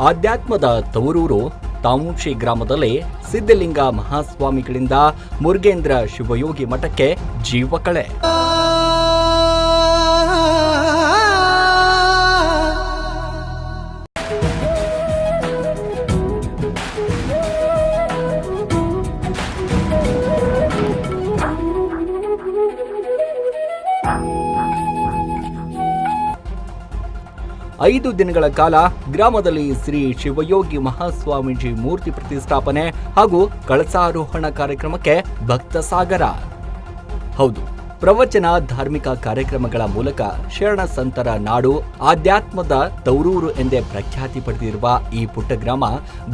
ಆಧ್ಯಾತ್ಮದ ತವರೂರು ತಾಮೂಕ್ಷಿ ಗ್ರಾಮದಲ್ಲಿ ಸಿದ್ಧಲಿಂಗ ಮಹಾಸ್ವಾಮಿಗಳಿಂದ ಮುರುಗೇಂದ್ರ ಶಿವಯೋಗಿ ಮಠಕ್ಕೆ ಜೀವಕಳೆ ಐದು ದಿನಗಳ ಕಾಲ ಗ್ರಾಮದಲ್ಲಿ ಶ್ರೀ ಶಿವಯೋಗಿ ಮಹಾಸ್ವಾಮೀಜಿ ಮೂರ್ತಿ ಪ್ರತಿಷ್ಠಾಪನೆ ಹಾಗೂ ಕಳಸಾರೋಹಣ ಕಾರ್ಯಕ್ರಮಕ್ಕೆ ಭಕ್ತ ಸಾಗರ. ಹೌದು, ಪ್ರವಚನ ಧಾರ್ಮಿಕ ಕಾರ್ಯಕ್ರಮಗಳ ಮೂಲಕ ಶರಣ ಸಂತರ ನಾಡು ಆಧ್ಯಾತ್ಮದ ತೌರೂರು ಎಂದೇ ಪ್ರಖ್ಯಾತಿ ಪಡೆದಿರುವ ಈ ಪುಟ್ಟ ಗ್ರಾಮ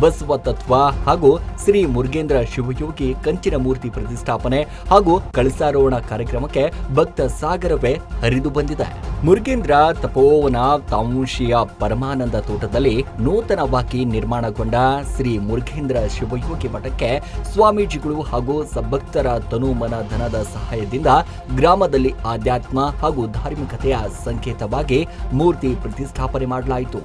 ಬಸವ ತತ್ವ ಹಾಗೂ ಶ್ರೀ ಮುರುಗೇಂದ್ರ ಶಿವಯೋಗಿ ಕಂಚಿನ ಮೂರ್ತಿ ಪ್ರತಿಷ್ಠಾಪನೆ ಹಾಗೂ ಕಳಸಾರೋಹಣ ಕಾರ್ಯಕ್ರಮಕ್ಕೆ ಭಕ್ತ ಸಾಗರವೇ ಹರಿದು ಬಂದಿದೆ. ಮುರುಗೇಂದ್ರ ತಪೋವನ ಕಾಂಶಿಯ ಪರಮಾನಂದ ತೋಟದಲ್ಲಿ ನೂತನವಾಗಿ ನಿರ್ಮಾಣಗೊಂಡ ಶ್ರೀ ಮುರುಗೇಂದ್ರ ಶಿವಯೋಗಿ ಮಠಕ್ಕೆ ಸ್ವಾಮೀಜಿಗಳು ಹಾಗೂ ಸಭಕ್ತರ ತನುಮನ ಧನದ ಸಹಾಯದಿಂದ ಗ್ರಾಮದಲ್ಲಿ ಆಧ್ಯಾತ್ಮ ಹಾಗೂ ಧಾರ್ಮಿಕತೆಯ ಸಂಕೇತವಾಗಿ ಮೂರ್ತಿ ಪ್ರತಿಷ್ಠಾಪನೆ ಮಾಡಲಾಯಿತು.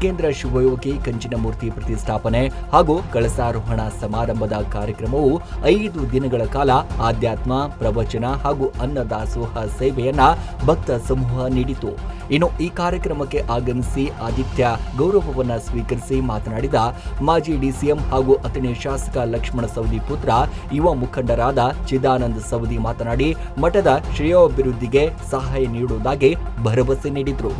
ಮುರುಗೇಂದ್ರ ಶಿವಯೋಗಿ ಕಂಚಿನ ಮೂರ್ತಿ ಪ್ರತಿಷ್ಠಾಪನೆ ಹಾಗೂ ಕಳಸಾರೋಹಣ ಸಮಾರಂಭದ ಕಾರ್ಯಕ್ರಮವು ಐದು ದಿನಗಳ ಕಾಲ ಆಧ್ಯಾತ್ಮ, ಪ್ರವಚನ ಹಾಗೂ ಅನ್ನದಾಸೋಹ ಸೇವೆಯನ್ನ ಭಕ್ತ ಸಮೂಹ ನೀಡಿತು. ಇನ್ನು ಈ ಕಾರ್ಯಕ್ರಮಕ್ಕೆ ಆಗಮಿಸಿ ಆದಿತ್ಯ ಗೌರವವನ್ನು ಸ್ವೀಕರಿಸಿ ಮಾತನಾಡಿದ ಮಾಜಿ ಡಿಸಿಎಂ ಹಾಗೂ ಅಥಣಿ ಶಾಸಕ ಲಕ್ಷ್ಮಣ ಸವದಿ ಪುತ್ರ, ಯುವ ಮುಖಂಡರಾದ ಚಿದಾನಂದ ಸವದಿ ಮಾತನಾಡಿ, ಮಠದ ಶ್ರೇಯೋಭಿವೃದ್ಧಿಗೆ ಸಹಾಯ ನೀಡುವುದಾಗಿ ಭರವಸೆ ನೀಡಿದರು.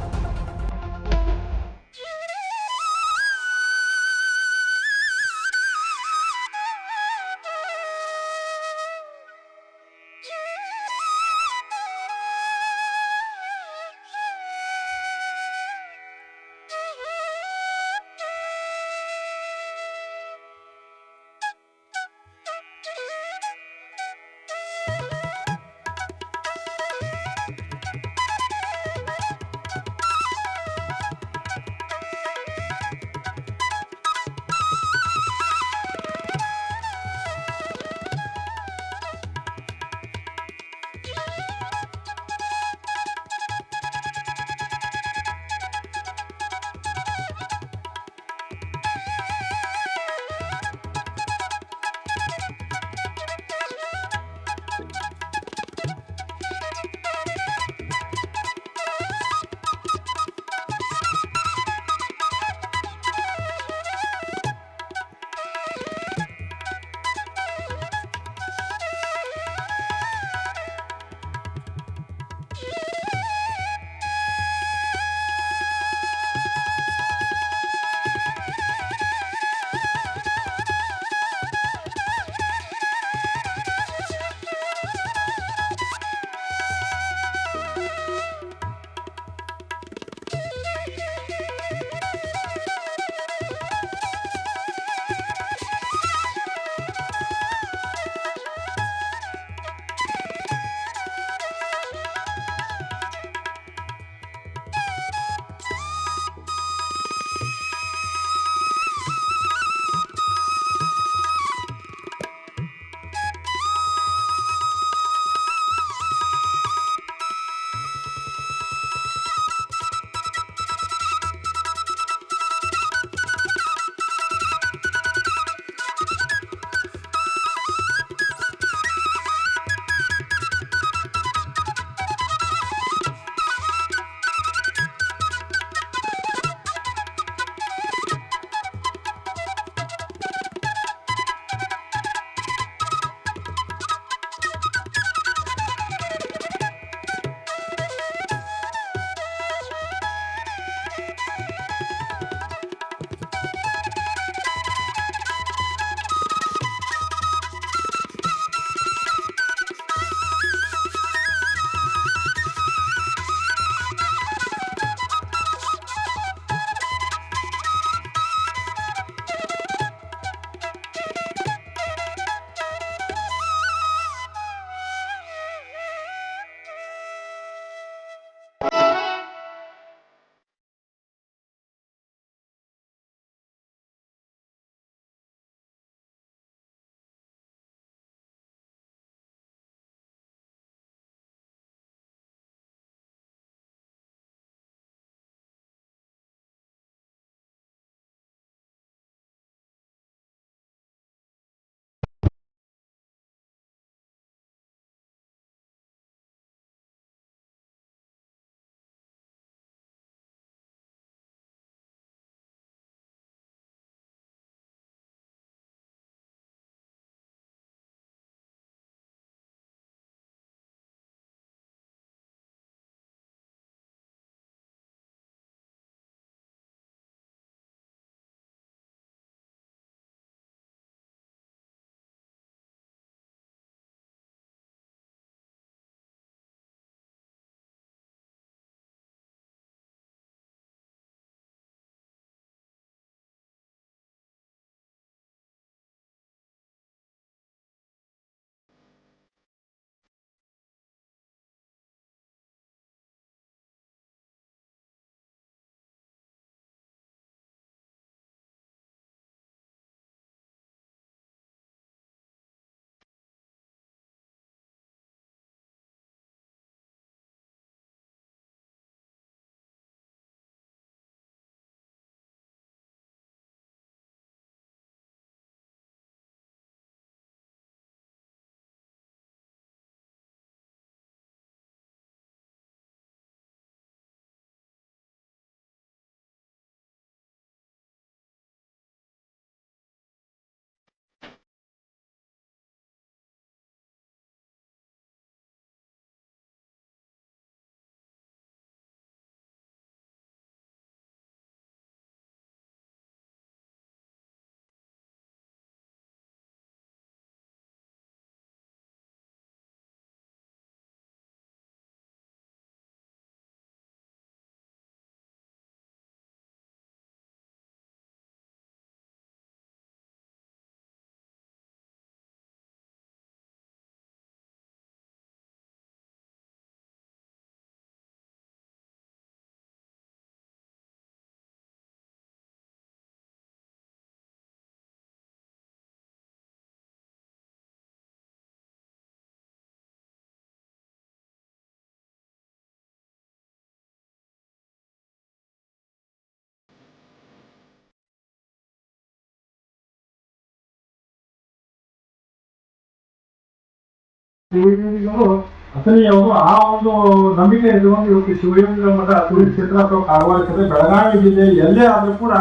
ಅಥಣಿಯವರು ಆ ಒಂದು ನಂಬಿಕೆ ಇರುವಂತ ಇವತ್ತು ಶಿವಯೋಗ ಮಠ ಅಭಿವೃದ್ಧಿ ಕ್ಷೇತ್ರ ಅಥವಾ ಕಾರವಾರ ಕ್ಷೇತ್ರ ಬೆಳಗಾವಿ ಜಿಲ್ಲೆ ಎಲ್ಲೇ ಆದರೂ ಕೂಡ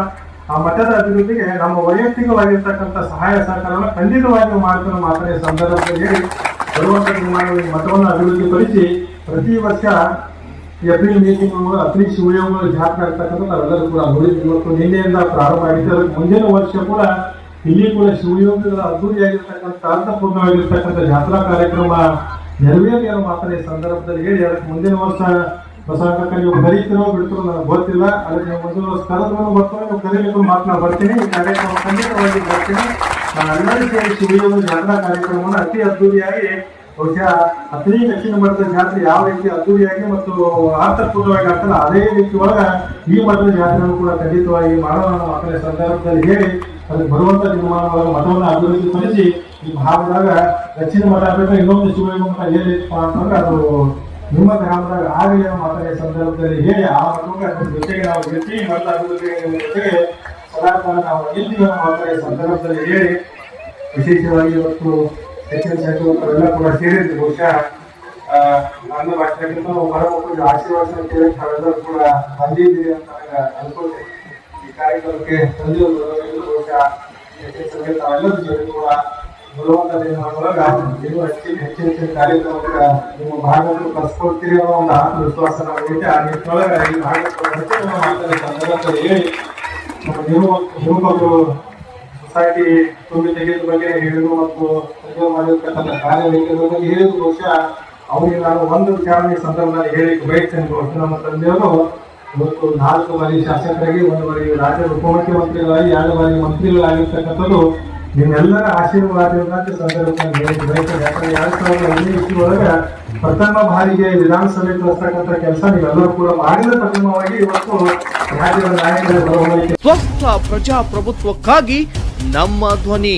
ಆ ಮಠದ ಅಭಿವೃದ್ಧಿಗೆ ನಮ್ಮ ವೈಯಕ್ತಿಕವಾಗಿರ್ತಕ್ಕಂಥ ಸಹಾಯ ಸಹಕಾರವನ್ನು ಖಂಡಿತವಾಗಿ ಮಾಡ್ತಾರೆ ಮಾತ್ರ ಸಂದರ್ಭದಲ್ಲಿ ಹೇಳಿ ಬರುವಂತ ಮಠವನ್ನು ಅಭಿವೃದ್ಧಿಪಡಿಸಿ ಪ್ರತಿ ವರ್ಷ ಏಪ್ರಿಲ್ ಮೇ ತಿಂಗಳು ಅಥಣಿ ಶಿವಯೋಗ ಜಾತ್ರೆ ಆಗ್ತಕ್ಕಂಥ ನಾವೆಲ್ಲರೂ ಕೂಡ ಅಭಿವೃದ್ಧಿ ಇವತ್ತು ನಿನ್ನೆಯಿಂದ ಪ್ರಾರಂಭ ಆಗಿದೆ ಅದಕ್ಕೆ ಮುಂದಿನ ವರ್ಷ ಕೂಡ ಇಲ್ಲಿ ಕೂಡ ಶಿವಯೋಗಿಗಳ ಅದ್ದೂರಿಯಾಗಿರ್ತಕ್ಕಂಥ ಅರ್ಥಪೂರ್ಣವಾಗಿರ್ತಕ್ಕಂಥ ಜಾತ್ರಾ ಕಾರ್ಯಕ್ರಮ ನೆರವೇರಿ ಅನ್ನೋ ಈ ಸಂದರ್ಭದಲ್ಲಿ ಹೇಳಿ. ಅದಕ್ಕೆ ಮುಂದಿನ ವರ್ಷ ಹೊಸ ನೀವು ಬರೀತಿರೋ ಬಿಡ್ತಿರೋ ನನಗೆ ಗೊತ್ತಿಲ್ಲ. ಅದಕ್ಕೆ ನೀವು ಮುಂದಿನ ಬರ್ತಾರೆ. ನೀವು ಕರೀಲಿಕ್ಕೂ ಮಾತ್ರ ಬರ್ತೀನಿ. ಈ ಕಾರ್ಯಕ್ರಮ ಖಂಡಿತವಾಗಿ ಬರ್ತೀನಿ. ನಾನೆಲ್ಲರೂ ಸೇರಿ ಶಿವಯೋಗ ಜಾತ್ರಾ ಕಾರ್ಯಕ್ರಮವನ್ನು ಅತಿ ಅದ್ದೂರಿಯಾಗಿ ಬಹುಶಃ ಅತಿ ಹೆಚ್ಚಿನ ಮಟ್ಟದ ಜಾತ್ರೆ ಯಾವ ರೀತಿ ಅದ್ದೂರಿಯಾಗಿ ಮತ್ತು ಆರ್ಥಪೂರ್ಣವಾಗಿ ಆಗ್ತಲ್ಲ ಅದೇ ರೀತಿ ಒಳಗೆ ಈ ಮಟ್ಟದ ಜಾತ್ರೆಯನ್ನು ಕೂಡ ಖಂಡಿತವಾಗಿ ಮಾಡೋಣ ಮಾತನ್ನ ಸಂದರ್ಭದಲ್ಲಿ ಹೇಳಿ. ಅದಕ್ಕೆ ಬರುವಂತ ನಿರ್ಮಾಣವಾಗ ಮಠವನ್ನು ಅಭಿವೃದ್ಧಿಪಡಿಸಿ ಈ ಭಾಗದಾಗ ಹೆಚ್ಚಿನ ಮಠ ಆಗಬೇಕು, ಇನ್ನೊಂದು ಶಿವಯೋಗ ಮಠ ಏನಿತ್ತು ಅಂತಂದ್ರೆ ಅದು ನಿಮ್ಮ ಗ್ರಾಮದಾಗ ಆಗಲಿ ಈ ಸಂದರ್ಭದಲ್ಲಿ ಹೇಳಿ, ಆ ಮಠಕ್ಕೆ ಅದ್ರ ಜೊತೆಗೆ ನಾವು ಇರ್ತೀವಿ ಮಠ ಅಭಿವೃದ್ಧಿ ಜೊತೆಗೆ ಸದಾ ನಾವು ಅನ್ನೋ ಈ ಸಂದರ್ಭದಲ್ಲಿ ಹೇಳಿ, ವಿಶೇಷವಾಗಿ ಇವತ್ತು ಹೆಚ್ಚಿನ ಎಲ್ಲ ಕೂಡ ಸೇರಿದ್ರು ಬಹುಶಃ ನನ್ನ ಭಾಷೆಗಿಂತ ಹೊರ ಆಶೀರ್ವಾದ ಕೇಳಿ ಕೂಡ ಬಂದಿದ್ದೀರಿ ಅಂತ ನನಗೆ ಅನ್ಕೊಳ್ತೀನಿ. ಕಾರ್ಯಕ್ರಮಕ್ಕೆ ಹೆಚ್ಚಿನ ಕಾರ್ಯಕ್ರಮಕ್ಕೆ ನಿಮ್ಮ ಭಾಗವನ್ನು ಒಂದು ಆತ್ಮವಿಶ್ವಾಸ ಈ ಹೇಳಿ. ನಮ್ಮ ನಿರುಪಕರು ಸೊಸೈಟಿ ತುಂಬಿ ತೆಗೆದ ಬಗ್ಗೆ ಹೇಳಿದ್ರು ಮತ್ತು ಮಾಡಿರ್ತಕ್ಕಂಥ ಕಾರ್ಯವೈಖರಿ ಬಗ್ಗೆ ಹೇಳಿದ ಬಹುಶಃ ಅವರಿಗೆ ನಾನು ಒಂದು ವಿಚಾರ ಸಂದರ್ಭದಲ್ಲಿ ಹೇಳಿಕ್ಕೆ ಬಯಸ್ತೇನೆ ನಮ್ಮ ತಂದೆಯವರು ಇವತ್ತು ನಾಲ್ಕು ಬಾರಿ ಶಾಸಕರಾಗಿ, ಒಂದು ಬಾರಿ ರಾಜ್ಯ ಉಪಮುಖ್ಯಮಂತ್ರಿಗಳಾಗಿ, ಎರಡು ಬಾರಿ ಮಂತ್ರಿಗಳಾಗಿರ್ತಕ್ಕಂಥದ್ದು ನಿಮ್ಮೆಲ್ಲರ ಆಶೀರ್ವಾದ ಅಂತ ಸಂದರ್ಭದಲ್ಲಿ ಯಾಕಂದ್ರೆ ಎರಡ್ ಸಾವಿರದ ಪ್ರಥಮ ಬಾರಿಗೆ ವಿಧಾನಸಭೆ ಕಳಿಸ್ತಕ್ಕಂಥ ಕೆಲಸ ನೀವೆಲ್ಲರೂ ಕೂಡ ಮಾಡಿದ ಪ್ರಥಮವಾಗಿ ಇವತ್ತು ರಾಜ್ಯದ ನಾಯಕರ ಬರವಣಿಗೆ. ಸ್ವಸ್ಥ ಪ್ರಜಾಪ್ರಭುತ್ವಕ್ಕಾಗಿ ನಮ್ಮ ಧ್ವನಿ.